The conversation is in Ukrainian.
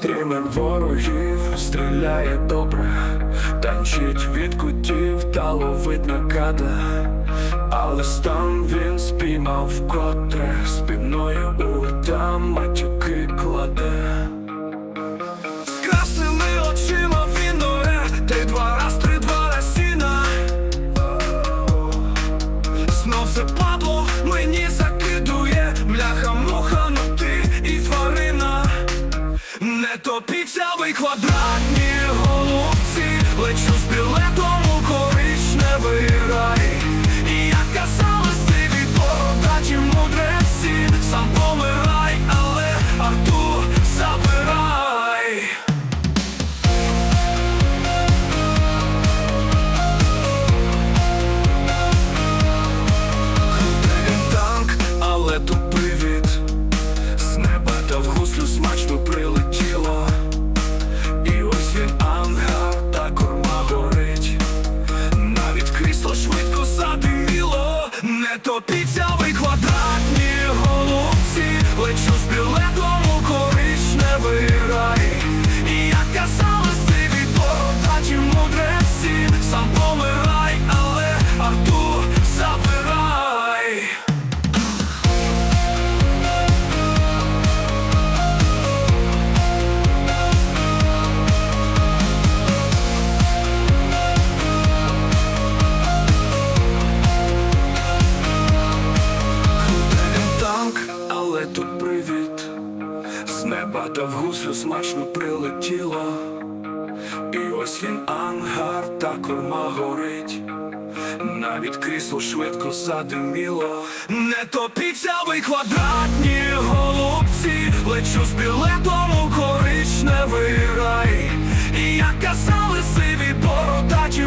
Стрімер ворогів. Стріляє добре, танчить від кутів та ловить накада, але стан він спіймав вкотре, спиною у та матюки кладе. Не піцявий ви квадратні голубці, лечу з білетом у коричневий рай. І як казалось ти від бородаті мудреці, сам задиміло Не топіться Неба та в гуслю смачно прилетіло. І ось він ангар та корма горить. Навіть крісло швидко задиміло. Не топіться ви квадратні голубці. Лечу з білетом у коричневий рай. І як казали сиві бородаті